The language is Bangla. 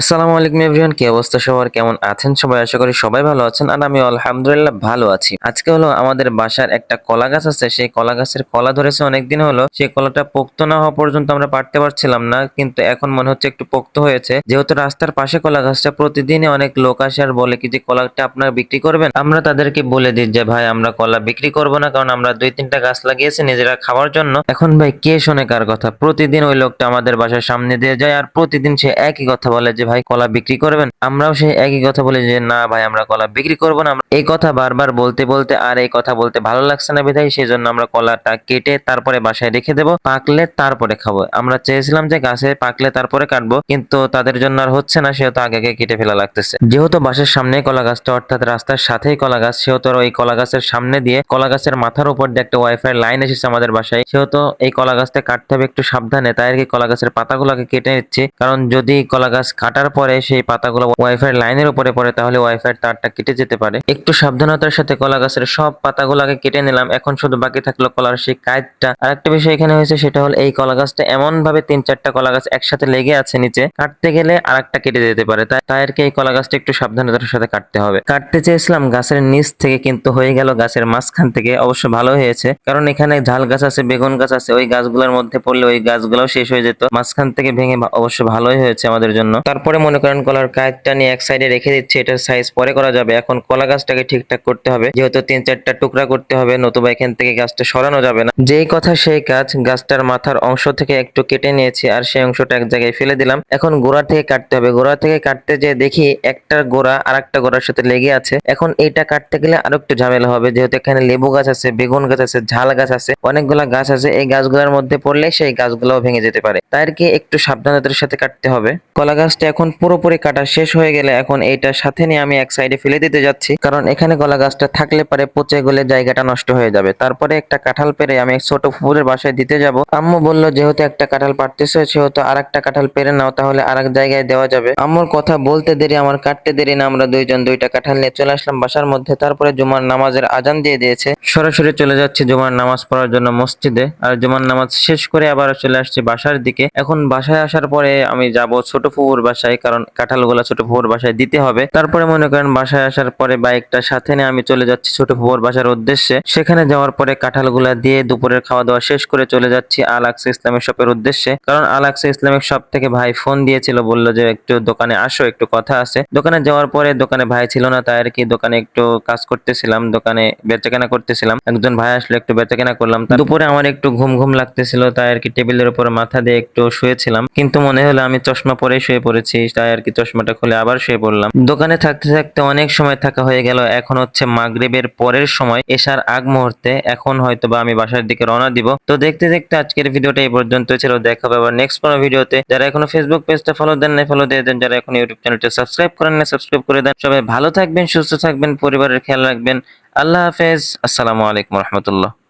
আসসালামু আলাইকুম এভরিওয়ান, কি অবস্থা সবার? কেমন আছেন? সবাই আশা করি সবাই ভালো আছেন আর আমি আলহামদুলিল্লাহ ভালো আছি। আজকে হলো আমাদের বাসার একটা কলা গাছ আছে, সেই কলা গাছের কলা ধরেছে অনেকদিন হলো। সেই কলাটা পোক্ত না হওয়া পর্যন্ত আমরা পারতে পারছিলাম না, কিন্তু এখন মনে হচ্ছে একটু পোক্ত হয়েছে। যেহেতু রাস্তার পাশে কলা গাছটা প্রতিদিনই অনেক লোক আসে আর বলে কি যে, কলাটা আপনারা বিক্রি করবেন? আমরা তাদেরকে বলে দিই যে, ভাই, আমরা কলা বিক্রি করব না, কারণ আমরা দুই তিনটা গাছ লাগিয়েছি নিজেরা খাওয়ার জন্য। এখন ভাই, কে শোনে কার কথা? প্রতিদিন ওই লোকটা আমাদের বাসার সামনে দিয়ে যায় আর প্রতিদিন সে একই কথা বলে যে ভাই কলা বিক্রি করবেন, আমরাও সেই একই কথা বলি যে, না ভাই, আমরা কলা বিক্রি করব না। আমরা এই কথা বারবার বলতে বলতে আর এই কথা বলতে ভালো লাগছে না বিধায় সেই জন্য আমরা কলাটা কেটে তারপরে বাসায় রেখে দেবো। পাকলে তারপরে খাব। আমরা চেয়েছিলাম যে গাছে পাকলে তারপরে কাটবো, কিন্তু তাদের জন্য আর হচ্ছে না, সেহেতু আগে আগে কেটে ফেলা লাগতেছে। যেহেতু বাসার সামনে কলা গাছটা, অর্থাৎ রাস্তার সাথেই কলা গাছ, সেহেতু ওই কলা গাছের সামনে দিয়ে কলা গাছের মাথার উপর দিয়ে একটা ওয়াইফাই লাইন এসেছে আমাদের বাসায়, সেহেতু এই কলা গাছটা কাটতে হবে একটু সাবধানে। তাই আর কি কলা গাছের পাতাগুলোকে কেটে নিচ্ছে। কারণ যদি কলা গাছ কাটার পরে সেই পাতাগুলো ওয়াইফাই লাইনের উপরে পড়ে, তাহলে ওয়াইফাই তারটা কেটে যেতে পারে। একটু সাবধানতার সাথে কলা গাছের সব পাতাগুলোকে কেটে নিলাম। এখন শুধু বাকি থাকল কলার সেই কাজটা। আর একটা বিষয় এখানে হয়েছে, সেটা হলো এই কলা গাছটা এমন ভাবে তিন চারটা কলা গাছ একসাথে লেগে আছে নিচে, কাটতে গেলে আর একটা কেটে যেতে পারে। তাই তাই আর কি এই কলা গাছটা একটু সাবধানতার সাথে কাটতে হবে। কাটতে চেয়েছিলাম, গাছের নিচ থেকে কিন্তু হয়ে গেল গাছের মাঝখান থেকে, অবশ্য ভালো হয়েছে। কারণ এখানে ঝাল গাছ আছে, বেগুন গাছ আছে, ওই গাছগুলোর মধ্যে পড়লে ওই গাছগুলোও শেষ হয়ে যেত। মাঝখান থেকে ভেঙে অবশ্য ভালোই হয়েছে আমাদের জন্য। তারপরে মনে করেন কলার কাঠটা নিয়ে এক সাইডে রেখে দিচ্ছি, এটার সাইজ পরে করা যাবে। এখন কলা গাছটাকে ঠিকঠাক করতে হবে, যেহেতু তিন চারটা টুকরা করতে হবে, নতুবা এখান থেকে গাছটা সরানো যাবে না। যেই কথা সেই কাজ, গাছটার মাথার অংশ থেকে একটু কেটে নিয়েছি আর সেই অংশটা এক জায়গায় ফেলে দিলাম। এখন গোড়া থেকে কাটতে হবে। গোড়া থেকে কাটতে যে দেখি একটা গোড়া আর একটা গোড়ার সাথে লেগে আছে। এখন এইটা কাটতে গেলে আরও একটু ঝামেলা হবে, যেহেতু এখানে লেবু গাছ আছে, বেগুন গাছ আছে, ঝাল গাছ আছে, অনেকগুলা গাছ আছে। এই গাছগুলোর মধ্যে পড়লে সেই গাছগুলোও ভেঙে যেতে পারে। তাই আর কি একটু সাবধানতার সাথে কাটতে হবে। কলা গাছটা এখন পুরোপুরি কাটা শেষ হয়ে গেলে এখন এইটার সাথে নিয়ে আমি এক সাইডে ফেলে দিতে যাচ্ছি। কারণ এখানে কলা গাছটা থাকলে পারে পচে গেলে জায়গাটা নষ্ট হয়ে যাবে। তারপরে একটা কাঁঠাল পেরে আমি ছোট ফুলের বাসায় দিতে যাব। আম্মু বলল, যেহেতু একটা কাঁঠাল পারতেছে সেহেতু আর একটা কাঁঠাল পেরে নাও, তাহলে আর এক জায়গায় দেওয়া যাবে। আম্মুর কথা বলতে দেরি, আমার কাটতে দেরি না, আমরা দুইজন দুইটা কাঁঠাল নিয়ে চলে আসলাম বাসার মধ্যে। তারপরে জুমার নামাজের আজান দিয়ে দিয়েছে। সরাসরি চলে যাচ্ছি জুমার নামাজ পড়ার জন্য মসজিদে। আর জুমার নামাজ শেষ করে আবার চলে আসছি বাসার দিকে। এখন বাসায় আসার পরে আমি যাব ছোট ফুপুর বাসায়। কারণ কাঁঠালগুলা ছোট ফুপুর বাসায় দিতে হবে। তারপরে মনে করেন বাসায় আসার পরে বাইকটা সাথে নিয়ে আমি চলে যাচ্ছি ছোট ফুপুর বাসার উদ্দেশ্যে। সেখানে যাওয়ার পরে কাঁঠালগুলা দিয়ে দুপুরের খাওয়া দাওয়া শেষ করে চলে যাচ্ছি আল আকসা ইসলামিক শপের উদ্দেশ্যে। কারণ আল আকসা ইসলামিক শপ থেকে ভাই ফোন দিয়েছিল, বলল যে একটু দোকানে আসো, একটু কথা আছে। দোকানে যাওয়ার পরে দোকানে ভাই ছিল না, তাই আর কি দোকানে একটু কাজ করতেছিলাম, দোকানে বেচাকেনা করতেছিলাম। একজন ভাই আসলে, একটু বেচাকেনা করলাম। দুপুরে আমার একটু ঘুম ঘুম লাগতেছিল, তাই আর কি টেবিলের উপর মাথা দিয়ে একটু শুয়েছিলাম। কিন্তু মনে হলো আমি চশমা পরে শুয়ে পড়েছি। তাই আর কি চশমাটা খুলে আবার শুয়ে পড়লাম। দোকানে থাকতে থাকতে অনেক সময় থাকা হয়ে গেল। এখন হচ্ছে মাগরিবের পরের সময় এসার আগ মুহূর্তে। এখন হয়তো বা আমি বাসার দিকে রওনা দিব। তো দেখতে দেখতে আজকের ভিডিওটা এই পর্যন্ত ছিল। দেখা হবে আবার নেক্সট কোনো ভিডিওতে। যারা এখনও ফেসবুক পেজটা ফলো দেন না ফলো দিয়ে দেন। যারা এখন ইউটিউব চ্যানেলটা সাবস্ক্রাইব করেন না সাবস্ক্রাইব করে দেন। সবাই ভালো থাকবেন, সুস্থ থাকবেন, পরিবারের খেয়াল রাখবেন। আল্লাহ হাফেজ। আসসালামু আলাইকুম রহমতুল্লাহ।